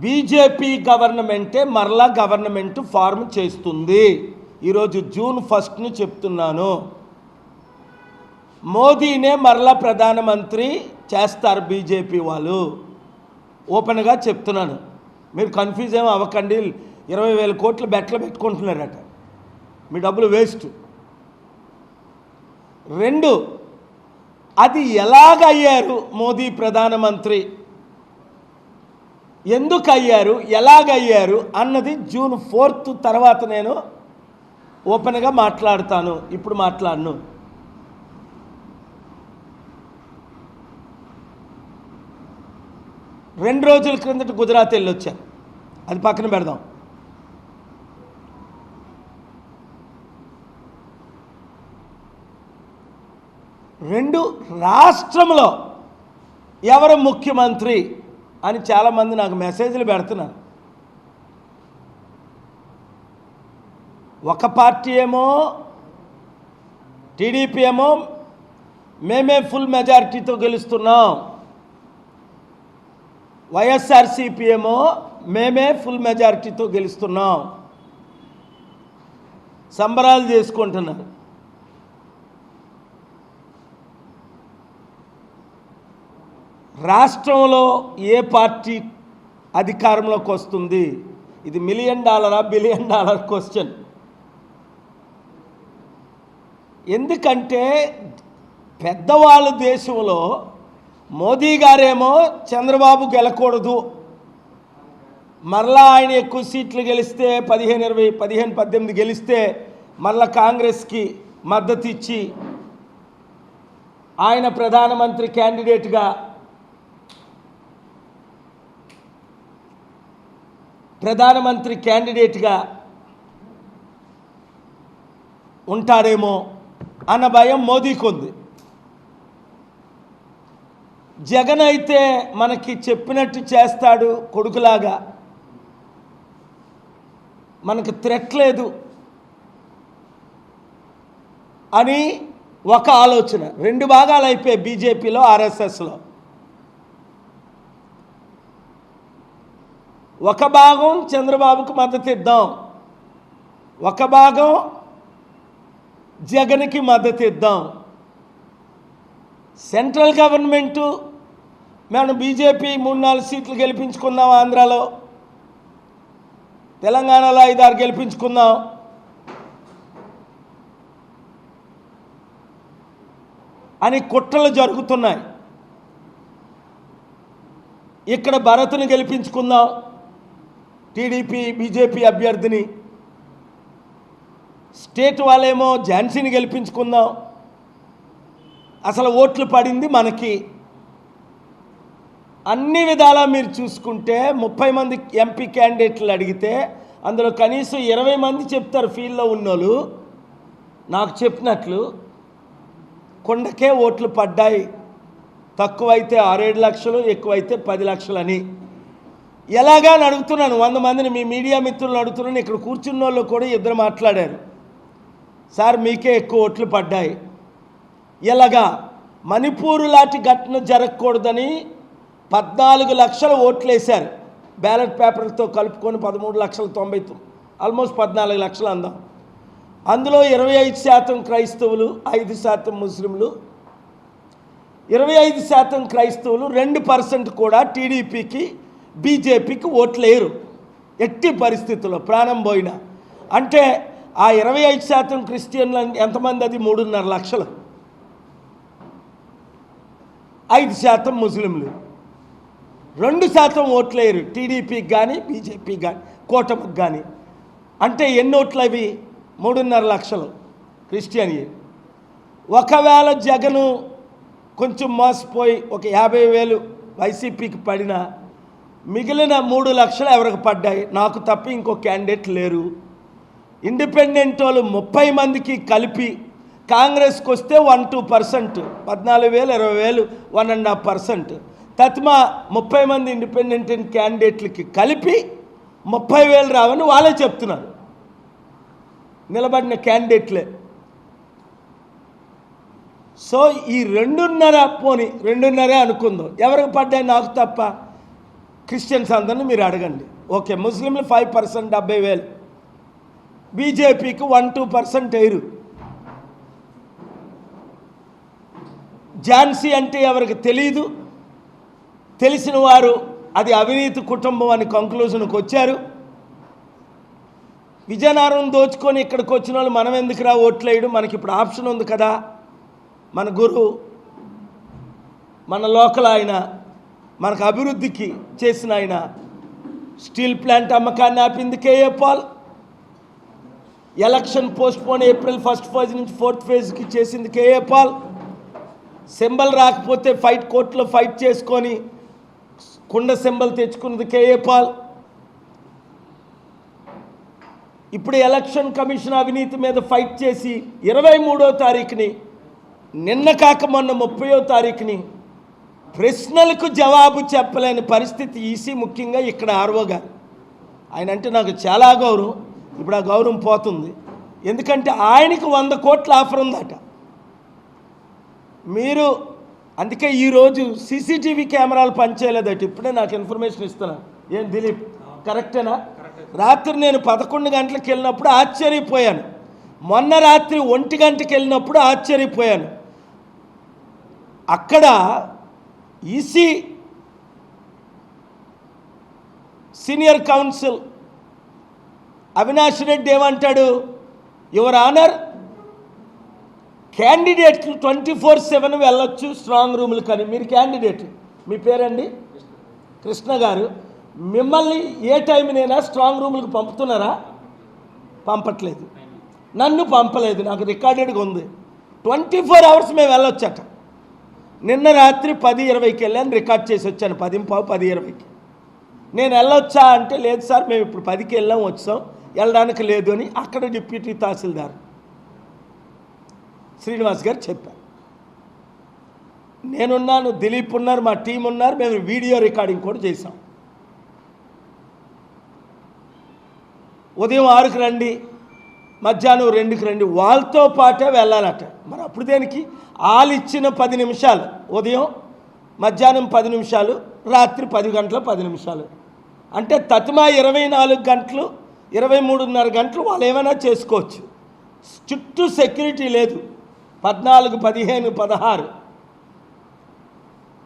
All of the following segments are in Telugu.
బీజేపీ గవర్నమెంటే మరలా గవర్నమెంట్ ఫార్మ్ చేస్తుంది. ఈరోజు జూన్ ఫస్ట్ను చెప్తున్నాను. మోదీనే మరలా ప్రధానమంత్రి చేస్తారు బీజేపీ వాళ్ళు. ఓపెన్గా చెప్తున్నాను. మీరు కన్ఫ్యూజ్ ఏం అవ్వకండి. ఇరవై వేల కోట్లు బెట్లు పెట్టుకుంటున్నారట. మీ డబ్బులు వేస్ట్ రెండు అది ఎలాగయ్యారు మోదీ ప్రధానమంత్రి? ఎందుకు అయ్యారు ఎలాగయ్యారు? అన్నది జూన్ ఫోర్త్ తర్వాత నేను ఓపెన్గా మాట్లాడతాను. ఇప్పుడు మాట్లాడను. రెండు రోజుల క్రిందట గుజరాత్ వెళ్ళి వచ్చాను అది పక్కన పెడదాం. రెండు రాష్ట్రంలో ఎవరు ముఖ్యమంత్రి? అని చాలామంది నాకు మెసేజ్లు పెడుతున్నారు. ఒక పార్టీ ఏమో టీడీపీ ఏమో మేమే ఫుల్ మెజారిటీతో గెలుస్తున్నాం. వైఎస్ఆర్సీపీ ఏమో మేమే ఫుల్ మెజారిటీతో గెలుస్తున్నాం. సంబరాలు చేసుకుంటున్నారు. రాష్ట్రంలో ఏ పార్టీ అధికారంలోకి వస్తుంది? ఇది మిలియన్ డాలరా బిలియన్ డాలర్ క్వశ్చన్ ఎందుకంటే పెద్దవాళ్ళు దేశంలో మోదీ గారేమో చంద్రబాబు గెలకూడదు. మరలా ఆయన ఎక్కువ సీట్లు గెలిస్తే పదిహేను ఇరవై పదిహేను పద్దెనిమిది గెలిస్తే మరలా కాంగ్రెస్కి మద్దతు ఇచ్చి ఆయన ప్రధానమంత్రి క్యాండిడేట్గా ప్రధానమంత్రి క్యాండిడేట్గా ఉంటాడేమో అన్న భయం మోదీకి ఉంది జగన్ అయితే మనకి చెప్పినట్టు చేస్తాడు కొడుకులాగా. మనకు థ్రెట్ లేదు అని ఒక ఆలోచన. రెండు భాగాలు అయిపోయాయి బీజేపీలో ఆర్ఎస్ఎస్లో. ఒక భాగం చంద్రబాబుకు మద్దతు ఇద్దాం. ఒక భాగం జగన్కి మద్దతు ఇద్దాం. సెంట్రల్ గవర్నమెంటు మేము బీజేపీ మూడు నాలుగు సీట్లు గెలిపించుకుందాం ఆంధ్రాలో. తెలంగాణలో ఐదారు గెలిపించుకుందాం అని కుట్రలు జరుగుతున్నాయి. ఇక్కడ భరతుని గెలిపించుకుందాం. టీడీపీ బీజేపీ అభ్యర్థిని. స్టేట్ వాళ్ళేమో ఝాన్సీని గెలిపించుకుందాం. అసలు ఓట్లు పడింది మనకి. అన్ని విధాలా మీరు చూసుకుంటే ముప్పై మంది ఎంపీ క్యాండిడేట్లు అడిగితే అందులో కనీసం ఇరవై మంది చెప్తారు ఫీల్డ్లో ఉన్నోళ్ళు. నాకు చెప్పినట్లు కొండకే ఓట్లు పడ్డాయి. తక్కువైతే ఆరేడు లక్షలు ఎక్కువైతే పది లక్షలు అని ఎలాగా అని అడుగుతున్నాను. వంద మందిని మీ మీడియా మిత్రులను అడుగుతున్నాను. ఇక్కడ కూర్చున్న వాళ్ళు కూడా ఇద్దరు మాట్లాడారు. సార్ మీకే ఎక్కువ ఓట్లు పడ్డాయి. ఎలాగా? మణిపూర్ లాంటి ఘటన జరగకూడదని పద్నాలుగు లక్షల ఓట్లు వేశారు. బ్యాలెట్ పేపర్లతో కలుపుకొని పదమూడు లక్షల తొంభై తొమ్మిది ఆల్మోస్ట్ పద్నాలుగు లక్షలు అందాం. అందులో ఇరవై ఐదు శాతం క్రైస్తవులు ఐదు శాతం ముస్లింలు. ఇరవై ఐదు శాతం క్రైస్తవులు రెండు పర్సెంట్ కూడా టీడీపీకి బీజేపీకి ఓట్లేరు ఎట్టి పరిస్థితుల్లో ప్రాణం పోయినా. అంటే ఆ ఇరవై ఐదు శాతం క్రిస్టియన్లు ఎంతమంది అది? మూడున్నర లక్షలు. ఐదు శాతం ముస్లింలు. రెండు శాతం ఓట్లేరు టీడీపీకి కానీ బీజేపీకి కానీ కూటమికి కానీ అంటే ఎన్ని ఓట్లు అవి? మూడున్నర లక్షలు క్రిస్టియన్ ఒకవేళ జగను కొంచెం మోసపోయి ఒక యాభై వేలు వైసీపీకి పడినా మిగిలిన మూడు లక్షలు ఎవరికి పడ్డాయి? నాకు తప్ప ఇంకో క్యాండిడేట్ లేరు. ఇండిపెండెంట్ వాళ్ళు ముప్పై మందికి కలిపి కాంగ్రెస్కి వస్తే వన్ టూ పర్సెంట్ పద్నాలుగు వేలు ఇరవై వేలు వన్ అండ్ హాఫ్ పర్సెంట్. తత్మా ముప్పై మంది ఇండిపెండెంట్ క్యాండిడేట్లకి కలిపి ముప్పై వేలు రావని వాళ్ళే చెప్తున్నారు. నిలబడిన క్యాండిడేట్లే. సో ఈ రెండున్నర పోని రెండున్నరే అనుకుందాం. ఎవరికి పడ్డాయి? నాకు తప్ప. క్రిస్టియన్స్ అందరిని మీరు అడగండి. ఓకే ముస్లింలు ఫైవ్ పర్సెంట్ డెబ్బై వేలు. బీజేపీకి వన్ టూ పర్సెంట్ ఎయిరు ఝాన్సీ అంటే ఎవరికి తెలియదు తెలిసిన వారు అది అవినీతి కుటుంబం అని కంక్లూజన్కి వచ్చారు. విజయనగరం దోచుకొని ఇక్కడికి వచ్చిన వాళ్ళు మనం ఎందుకురా ఓట్లేయడం మనకి ఇప్పుడు ఆప్షన్ ఉంది కదా. మన గురువు మన లోకల్ ఆయన మనకు అభివృద్ధికి చేసిన ఆయన. స్టీల్ ప్లాంట్ అమ్మకాన్ని ఆపింది K A Paul. Election postpone April first phase నుంచి ఫోర్త్ ఫేజ్కి చేసింది కేఏ పాల్. సింబల్ రాకపోతే ఫైట్ కోర్టులో ఫైట్ చేసుకొని కుండ సింబల్ తెచ్చుకున్నది కేఏ పాల్. ఇప్పుడు ఎలక్షన్ కమిషన్ అవినీతి మీద ఫైట్ చేసి ఇరవై మూడో తారీఖుని నిన్న కాక మొన్న ముప్పయో తారీఖుని ప్రశ్నలకు జవాబు చెప్పలేని పరిస్థితి ఈసీ ముఖ్యంగా ఇక్కడ ఆర్వో గారు. ఆయన అంటే నాకు చాలా గౌరవం. ఇప్పుడు ఆ గౌరవం పోతుంది. ఎందుకంటే ఆయనకి వంద కోట్ల ఆఫర్ ఉందట. మీరు అందుకే ఈరోజు సీసీటీవీ కెమెరాలు పనిచేయలేదట. ఇప్పుడే నాకు ఇన్ఫర్మేషన్ ఇస్తున్నా. ఏం దిలీప్? కరెక్టేనా? రాత్రి నేను పదకొండు గంటలకు వెళ్ళినప్పుడు ఆశ్చర్యపోయాను. మొన్న రాత్రి ఒంటి గంటకి వెళ్ళినప్పుడు ఆశ్చర్యపోయాను. అక్కడ EC senior council Avinash Reddy ఏమంటాడు యువర్ ఆనర్ క్యాండిడేట్లు ట్వంటీ ఫోర్ సెవెన్ వెళ్ళొచ్చు స్ట్రాంగ్ రూములు కానీ. మీరు క్యాండిడేట్ మీ పేరండి? కృష్ణ గారు. మిమ్మల్ని ఏ టైంనైనా స్ట్రాంగ్ రూములకు పంపుతున్నారా? పంపట్లేదు. నన్ను పంపలేదు నాకు రికార్డెడ్గా ఉంది. ట్వంటీ ఫోర్ అవర్స్ మేము వెళ్ళొచ్చట. నిన్న రాత్రి పది ఇరవైకి వెళ్ళాను రికార్డ్ చేసి వచ్చాను. పది పావు పది ఇరవైకి. నేను వెళ్ళొచ్చా అంటే లేదు సార్ మేము ఇప్పుడు పదికి వెళ్ళాం వచ్చాం. వెళ్ళడానికి లేదు అని అక్కడ డిప్యూటీ తహసీల్దార్ శ్రీనివాస్ గారు చెప్పారు. నేనున్నాను దిలీప్ ఉన్నారు మా టీం ఉన్నారు మేము వీడియో రికార్డింగ్ కూడా చేసాం ఉదయం ఆరుకు రండి. మధ్యాహ్నం రెండుకి రండి వాళ్ళతో పాటే వెళ్ళాలట. మరి అప్పుడు దేనికి? వాళ్ళు ఇచ్చిన పది నిమిషాలు. ఉదయం మధ్యాహ్నం పది నిమిషాలు రాత్రి పది గంటల పది నిమిషాలు. అంటే తతిమా ఇరవై నాలుగు గంటలు ఇరవై మూడున్నర గంటలు వాళ్ళు ఏమైనా చేసుకోవచ్చు. చుట్టూ సెక్యూరిటీ లేదు. పద్నాలుగు పదిహేను పదహారు.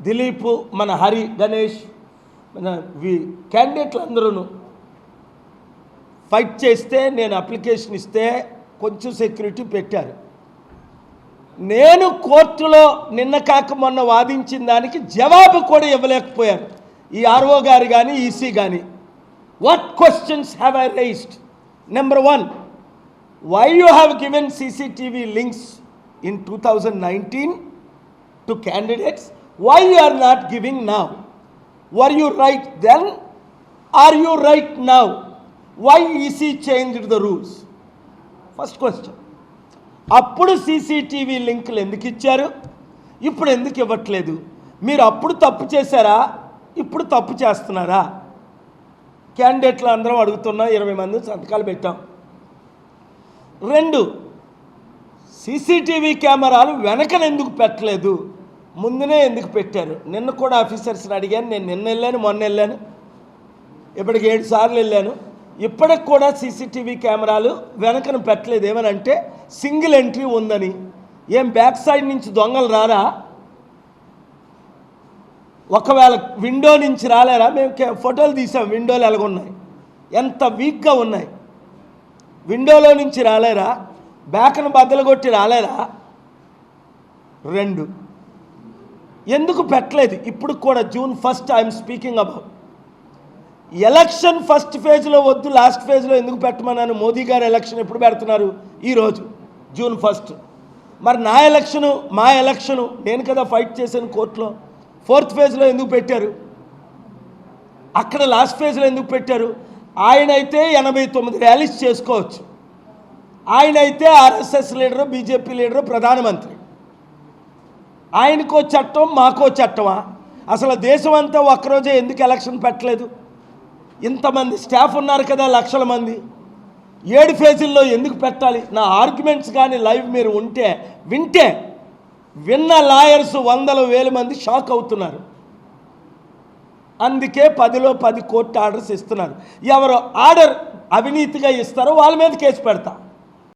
దిలీప్ మన హరి గణేష్ మన వి క్యాండిడేట్లు అందరూ ఫైట్ చేస్తే నేను అప్లికేషన్ ఇస్తే కొంచెం సెక్యూరిటీ పెట్టారు. నేను కోర్టులో నిన్న కాక మొన్న వాదించిన దానికి జవాబు కూడా ఇవ్వలేకపోయాను ఈ ఆర్ఓ గారు కానీ ఈసీ కానీ what questions have I raised number one why you have given CCTV links in two thousand nineteen to candidates why you are not giving now were you right then are you right now why EC change the rules first question అప్పుడు సీసీటీవీ లింకులు ఎందుకు ఇచ్చారు? ఇప్పుడు ఎందుకు ఇవ్వట్లేదు? మీరు అప్పుడు తప్పు చేశారా? ఇప్పుడు తప్పు చేస్తున్నారా? క్యాండిడేట్లు అందరం అడుగుతున్నా ఇరవై మంది సంతకాలు పెట్టాం. రెండు సీసీటీవీ కెమెరాలు వెనకన ఎందుకు పెట్టలేదు? ముందునే ఎందుకు పెట్టారు? నిన్న కూడా ఆఫీసర్స్ని అడిగాను నేను నిన్న వెళ్ళాను మొన్న వెళ్ళాను. ఇప్పటికి ఏడు సార్లు వెళ్ళాను. ఇప్పటికి కూడా సీసీటీవీ కెమెరాలు వెనకను పెట్టలేదు ఏమనంటే సింగిల్ ఎంట్రీ ఉందని. ఏం బ్యాక్ సైడ్ నుంచి దొంగలు రారా? ఒకవేళ విండో నుంచి రాలేరా? మేము ఫోటోలు తీసాం విండోలు ఎలాగున్నాయి? ఎంత వీక్గా ఉన్నాయి? విండోలో నుంచి రాలేరా? బ్యాక్ను బద్దలు కొట్టి రాలేరా? రెండు. ఎందుకు పెట్టలేదు? ఇప్పుడు కూడా June first I'm speaking about. Election first ఫేజ్లో వద్దు లాస్ట్ ఫేజ్లో ఎందుకు పెట్టమన్నాను? మోదీ గారు ఎలక్షన్ ఎప్పుడు పెడుతున్నారు? ఈరోజు జూన్ ఫస్ట్. మరి నా ఎలక్షను మా ఎలక్షను నేను కదా ఫైట్ చేశాను కోర్టులో? ఫోర్త్ ఫేజ్లో ఎందుకు పెట్టారు? అక్కడ లాస్ట్ ఫేజ్లో ఎందుకు పెట్టారు? ఆయన అయితే ఎనభై తొమ్మిది ర్యాలీస్ చేసుకోవచ్చు. ఆయన అయితే ఆర్ఎస్ఎస్ లీడరు బీజేపీ లీడరు ప్రధానమంత్రి. ఆయనకో చట్టం మాకో చట్టమా? అసలు దేశం అంతా ఒక్కరోజే ఎందుకు ఎలక్షన్ పెట్టలేదు? ఇంతమంది స్టాఫ్ ఉన్నారు కదా లక్షల మంది. ఏడు ఫేజుల్లో ఎందుకు పెట్టాలి? నా ఆర్గ్యుమెంట్స్ కానీ లైవ్ మీరు ఉంటే వింటే విన్న లాయర్స్ వందల వేల మంది షాక్ అవుతున్నారు. అందుకే పదిలో పది కోర్టు ఆర్డర్స్ ఇస్తున్నారు. ఎవరు ఆర్డర్ అవినీతిగా ఇస్తారో వాళ్ళ మీద కేసు పెడతా.